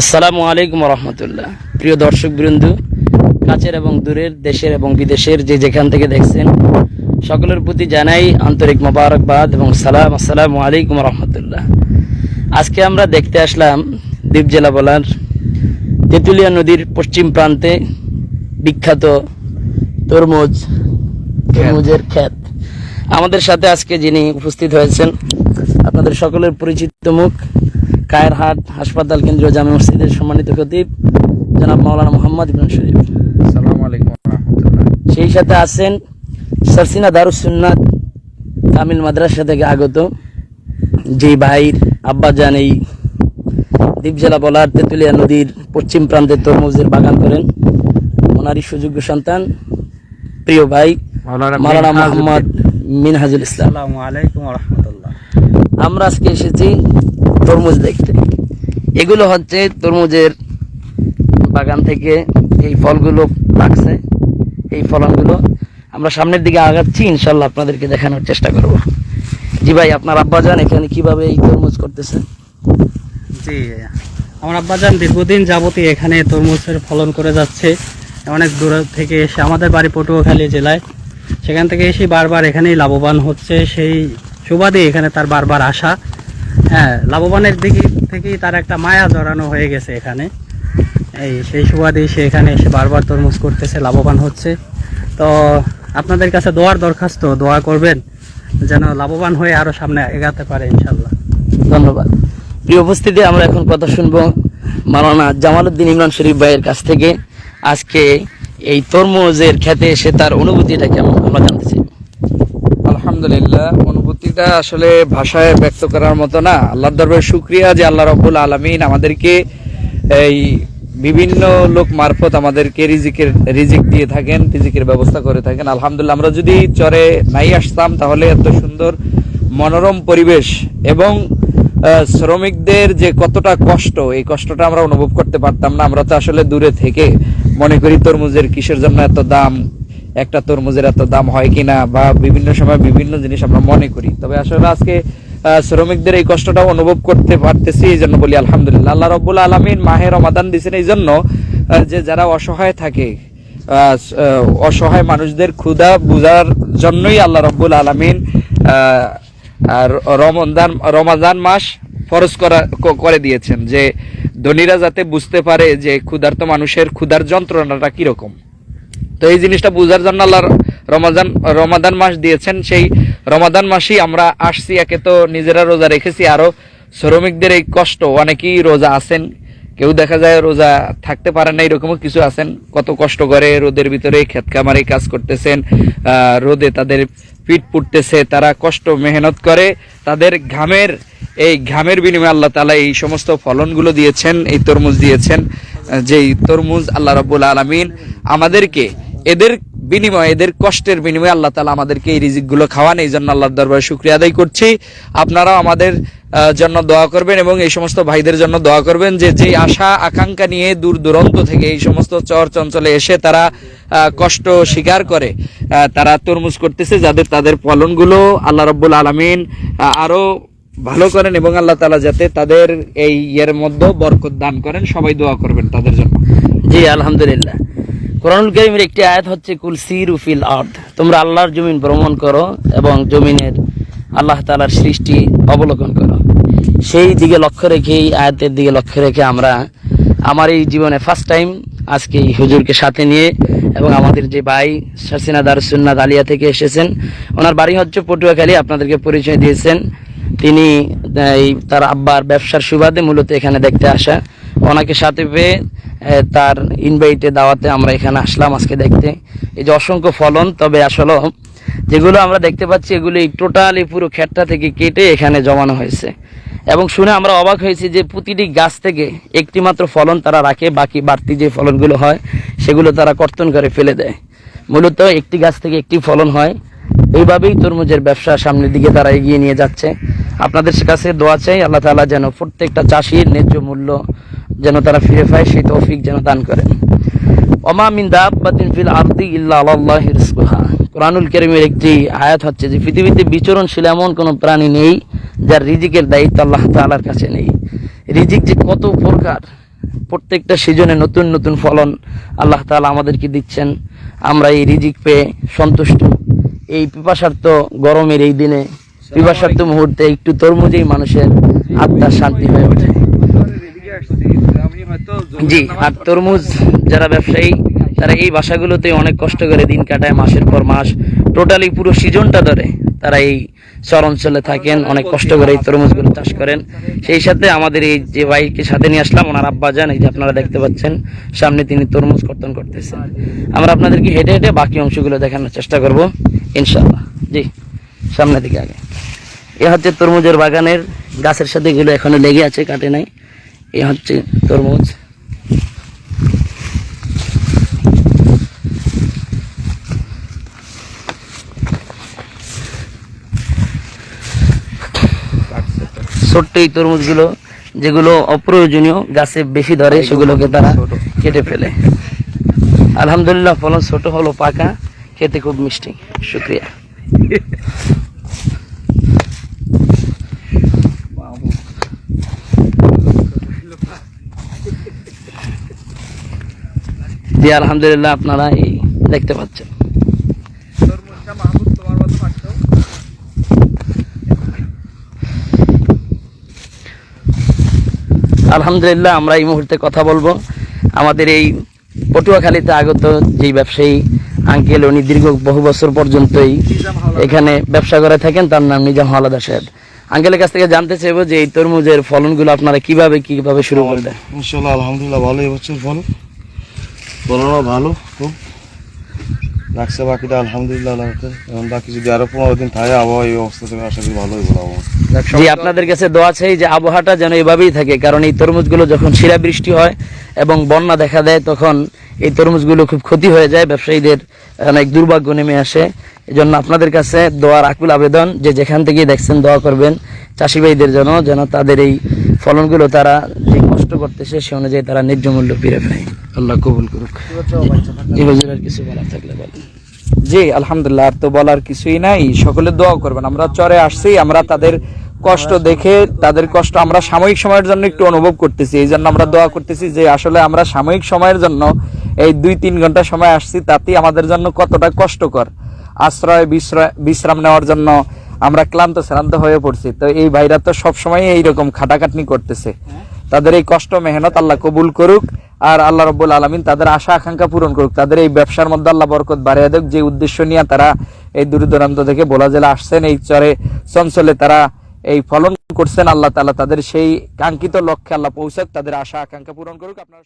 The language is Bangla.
আসসালামু আলাইকুম রহমতুল্লাহ প্রিয় দর্শক বৃন্দ, কাছের এবং দূরের, দেশের এবং বিদেশের যে যেখান থেকে দেখছেন, সকলের প্রতি জানাই আন্তরিক মোবারকবাদ এবং সালাম। আসসালামু আলাইকুম রহমতুল্লাহ আজকে আমরা দেখতে আসলাম দ্বীপ জেলা বলার তেঁতুলিয়া নদীর পশ্চিম প্রান্তে বিখ্যাত তরমুজ, তরমুজের খ্যাত আমাদের সাথে আজকে যিনি উপস্থিত হয়েছেন, আপনাদের সকলের পরিচিত মুখ কায়েরহাট হাসপাতাল কেন্দ্রীয় জামে মসজিদের সম্মানিত খতিব জনাব মাওলানা মোহাম্মদ ইবন শরীফ। আসসালামু আলাইকুম রহমতুল্লাহ। সেই সাথে আছেন সারসিনা দারুসুন্নাত তামিল মাদ্রাসা থেকে আগত যে ভাইর আব্বাজান এই দ্বীপ জেলা বলার তেঁতুলিয়া নদীর পশ্চিম প্রান্তে তরমুজের বাগান করেন। ওনারই সুযোগ্য সন্তান প্রিয় ভাই মাওলানা মোহাম্মদ মিনহাজুল ইসলাম। আমরা আজকে এসেছি তরমুজ দেখতে। এগুলো হচ্ছে তরমুজের বাগান থেকে এই ফলগুলো পাকছে। এই ফলনগুলো আমরা সামনের দিকে আগাচ্ছি ইনশাল্লাহ আপনাদেরকে দেখানোর চেষ্টা করব। জি ভাই, আপনার আব্বাজান এখানে কীভাবে এই তরমুজ করতেছে? জি, আমার আব্বাজান দীর্ঘদিন যাবতীয় এখানে তরমুজের ফলন করে যাচ্ছে। অনেক দূর থেকে এসে আমাদের বাড়ি পটুয়াখালী জেলায়। সেখান থেকে এসে বারবার এখানেই লাভবান হচ্ছে। সেই সুবাদে এখানে তার বারবার আসা। হ্যাঁ লাভবানের দিক থেকেই তার একটা মায়া জড়ানো হয়ে গেছে এখানে। এই সেই সুবাদেই সে এখানে এসে বারবার তরমুজ করতেছে লাভবান হচ্ছে। তো আপনাদের কাছে দোয়ার দরখাস্ত দোয়া করবেন যেন লাভবান হয়ে আরও সামনে এগাতে পারে ইনশাল্লাহ ধন্যবাদ। প্রিয় উপস্থিতি আমরা এখন কথা শুনব মাওলানা জামালউদ্দিন ইমরান শরীফ ভাইয়ের কাছ থেকে। আজকে এই তরমুজের খেতে এসে তার অনুভূতিটা কেমন আমরা জানতে চাই। আলহামদুলিল্লাহ অনুভূতিটা আসলে ভাষায় ব্যক্ত করার মতো না। আল্লাহর দরবারে শুক্রিয়া যে আল্লাহ রব্বুল আলমিন আমাদেরকে এই বিভিন্ন লোক মারফত আমাদেরকে রিজিকের, রিজিক দিয়ে থাকেন, রিজিকের ব্যবস্থা করে থাকেন। আলহামদুলিল্লাহ, আমরা যদি চরে নাই আসতাম, তাহলে এত সুন্দর, মনোরম পরিবেশ এবং শ্রমিকদের যে কতটা কষ্ট, এই কষ্টটা আমরা অনুভব করতে পারতাম না। আমরা তো আসলে দূরে থেকে মনে করি তরমুজের কিসের জন্য এত দাম একটা তরমুজের এত দাম হয় কিনা বা বিভিন্ন সময় বিভিন্ন জিনিস আমরা মনে করি। তবে আসলে আজকে শ্রমিকদের এই কষ্টটা অনুভব করতে পারতেছি, এই জন্য বলি আলহামদুলিল্লাহ। আল্লাহ রব্বুল আলমিন মাহে রমাদান দিয়েছেন এই জন্য যে যারা অসহায় থাকে অসহায় মানুষদের ক্ষুধা বুঝার জন্যই আল্লাহ রব্বুল আলমিন আর রমজান, রমাজান মাস ফরজ করা করে দিয়েছেন যে ধনীরা যাতে বুঝতে পারে যে ক্ষুধার্ত মানুষের ক্ষুধার যন্ত্রণাটা কীরকম। তো এই জিনিসটা বোঝার জন্য আল্লাহ রমাদান রমাদান মাস দিয়েছেন। সেই রমাদান মাসেই আমরা আসছি, একে তো নিজেরা রোজা রেখেছি আরও শ্রমিকদের এই কষ্ট, অনেকেই রোজা আছেন, কেউ দেখা যায় রোজা থাকতে পারে না, এরকমও কিছু আছেন, কত কষ্ট করে রোদের ভিতরে ক্ষেত খামারে কাজ করতেছেন রোদে তাদের পিঠ পুড়তেছে, তারা কষ্ট, মেহনত করে তাদের ঘামের, এই ঘামের বিনিময়ে আল্লাহ তালা এই সমস্ত ফলনগুলো দিয়েছেন, এই তরমুজ দিয়েছেন যেই তরমুজ আল্লাহ রাব্বুল আলামিন আমাদেরকে এদের বিনিময়ে, এদের কষ্টের বিনিময়ে আল্লাহ তালা আমাদেরকে এই রিজিকগুলো খাওয়ান, এই জন্য আল্লাহর দরবারে শুক্রিয়া আদায় করছি। আপনারাও আমাদের জন্য দোয়া করবেন এবং এই সমস্ত ভাইদের জন্য দোয়া করবেন যে যে আশা, আকাঙ্ক্ষা নিয়ে দূর দূরান্ত থেকে এই সমস্ত চর চঞ্চলে এসে তারা কষ্ট স্বীকার করে তারা তরমুজ করতেছে যাদের তাদের ফলনগুলো আল্লাহ রব্বুল আলমিন আরও ভালো করেন এবং আল্লাহ তালা যাতে তাদের এই ইয়ের মধ্যে বরকত দান করেন। সবাই দোয়া করবেন তাদের জন্য। জি, আলহামদুলিল্লাহ। কোরআনুল করিমের একটি আয়াত হচ্ছে, কুল সির ফিল আর্থ তোমরা আল্লাহর জমিন ভ্রমণ করো এবং জমিনের আল্লাহ তালার সৃষ্টি অবলোকন করো। সেই দিকে লক্ষ্য রেখে, এই আয়াতের দিকে লক্ষ্য রেখে আমরা আমার এই জীবনে ফার্স্ট টাইম আজকে এই হুজুরকে সাথে নিয়ে এবং আমাদের যে ভাই শাসিনা দারুসুন্নাদ আলিয়া থেকে এসেছেন, ওনার বাড়ি হচ্ছে পটুয়াখালী, আপনাদেরকে পরিচয় দিয়েছেন। তিনি এই তার আব্বার ব্যবসার সুবাদে মূলত এখানে দেখতে আসা। ওনাকে সাথে পেয়ে তার ইনভাইটে দাওয়াতে আমরা এখানে আসলাম আজকে দেখতে। এই যে অসংখ্য ফলন, তবে আসলে যেগুলো আমরা দেখতে পাচ্ছি, এগুলো টোটালি পুরো ক্ষেতটা থেকে কেটে এখানে জমানো হয়েছে। এবং শুনে আমরা অবাক হয়েছি যে প্রতিটি গাছ থেকে একটি মাত্র ফলন তারা রাখে, বাকি বাড়তি যে ফলনগুলো হয়, সেগুলো তারা কর্তন করে ফেলে দেয়। মূলত একটি গাছ থেকে একটি ফলন হয়। এইভাবেই তরমুজের ব্যবসা সামনের দিকে তারা এগিয়ে নিয়ে যাচ্ছে। আপনাদের কাছে দোয়া চাই, আল্লাহ তাআলা যেন প্রত্যেকটা চাষির ন্যায্য মূল্য যেন তারা ফিরে পায়, সেই তৌফিক যেন দান করেন। ওমা মিন দাব্বাতিন ফিল আরদি ইল্লা আলাল্লাহি রিজকুহা। কোরআনুল কারীমের একটি আয়াত হচ্ছে যে, পৃথিবীতে বিচরণশীল এমন কোনো প্রাণী নেই যার রিজিকের দায়িত্ব আল্লাহ তাআলার কাছে নেই। রিজিক যে কত প্রকার প্রত্যেকটা সিজনে নতুন নতুন ফলন আল্লাহ তাআলা আমাদেরকে দিচ্ছেন। আমরা এই রিজিক পেয়ে সন্তুষ্ট। এই পিপাসার্থ গরমের এই দিনে, পিপাসার্থ মুহূর্তে একটু তরমুজেই মানুষের আত্মার শান্তি হয়ে ওঠে। জি আর তরমুজ যারা ব্যবসায়ী তারা এই বাসাগুলোতে অনেক কষ্ট করে দিন কাটায় মাসের পর মাস। টোটালি পুরো সিজনটা ধরে তারা এই চর অঞ্চলে থাকেন অনেক কষ্ট করে এই তরমুজগুলো চাষ করেন। সেই সাথে আমাদের এই যে ভাইকে সাথে নিয়ে আসলাম ওনার আব্বা যান এই যে আপনারা দেখতে পাচ্ছেন সামনে তিনি তরমুজ কর্তন করতেছেন। আমরা আপনাদেরকে হেঁটে হেঁটে বাকি অংশগুলো দেখানোর চেষ্টা করব ইনশাল্লাহ জি সামনে দিকে আগে। এ হচ্ছে তরমুজের বাগানের গাছের সাথে এগুলো এখনও লেগে আছে কাটে নাই। এ হচ্ছে তরমুজ। ছোট্ট এই তরমুজগুলো, যেগুলো অপ্রয়োজনীয়, গাছে বেশি ধরে, সেগুলোকে তারা কেটে ফেলে। আলহামদুলিল্লাহ, ফলন ছোট হলো পাকা, খেতে খুব মিষ্টি। শুক্রিয়া। জি আলহামদুলিল্লাহ আপনারা এই দেখতে পাচ্ছেন। আলহামদুলিল্লাহ আমরা এই মুহূর্তে কথা বলব। আমাদের এই পটুয়াখালীতে আগত যেই ব্যবসায়ী আঙ্কেল, উনি দীর্ঘ বহু বছর পর্যন্তই এখানে ব্যবসা করে থাকেন, তার নাম নিজাম হাওলাদার সাহেব। আঙ্কেলের কাছ থেকে জানতে চাইব যে এই তরমুজের ফলনগুলো আপনারা কীভাবে কীভাবে শুরু করলেন? ইনশাল্লাহ আলহামদুলিল্লাহ ভালো এবছর ফল। ফলনও ভালো খুব লাগছে বাকিটা আলহামদুলিল্লাহ। এখন বাকি যদি আরও পনেরো দিন থাকে আবহাওয়া এই অবস্থা থেকে আশা করি ভালোই বলা জি আপনাদের কাছে দোয়া চাই যে আবহাওয়াটা যেন এভাবেই থাকে কারণ এই তরমুজগুলো যখন শিরা বৃষ্টি হয় এবং বন্যা দেখা দেয় তখন এই তরমুজগুলো খুব ক্ষতি হয়ে যায় ব্যবসায়ীদের অনেক দুর্ভাগ্য নেমে আসে। এই জন্য আপনাদের কাছে দোয়ার আকুল আবেদন যে যেখান থেকে দেখছেন দোয়া করবেন। চাষি ভাইদের জন্য যেন তাদের এই ফলনগুলো তারা যে কষ্ট করতেছে সে অনুযায়ী তারা ন্যায্য মূল্য ফিরে পায়। আল্লাহ কবুল করুক। হুজুর আর কিছু বলার থাকলে বলেন। জি, আলহামদুলিল্লাহ, আর তো বলার কিছুই নাই। সকলে দোয়া করবেন। আমরা চরে আসছি, আমরা তাদের কষ্ট দেখে, তাদের কষ্ট আমরা সাময়িক সময়ের জন্য একটু অনুভব করতেছি। এই জন্য আমরা দোয়া করতেছি যে, আসলে আমরা সাময়িক সময়ের জন্য এই দুই তিন ঘণ্টা সময় আসছি, তাতেই আমাদের জন্য কতটা কষ্টকর আশ্রয়, বিশ্রয়, বিশ্রাম নেওয়ার জন্য আমরা ক্লান্ত, শ্রান্ত হয়ে পড়ছি। তো এই ভাইরা তো সবসময় এইরকম খাটাখাটনি করতেছে। তাদের এই কষ্ট, মেহনত আল্লাহ কবুল করুক। আর আল্লাহ রব্বুল আলমিন তাদের আশা আকাঙ্ক্ষা পূরণ করুক। তাদের এই ব্যবসার মধ্যে আল্লাহ বরকত বাড়িয়ে দেখ যে উদ্দেশ্য নিয়ে তারা এই দূর দূরান্ত থেকে বলা জেলা আসছেন, এই চরে চঞ্চলে তারা এই ফলন করছেন, আল্লাহ তালা তাদের সেই কাঙ্ক্ষিত লক্ষ্যে আল্লাহ পৌঁছাক, তাদের আশা আকাঙ্ক্ষা পূরণ করুক। আপনার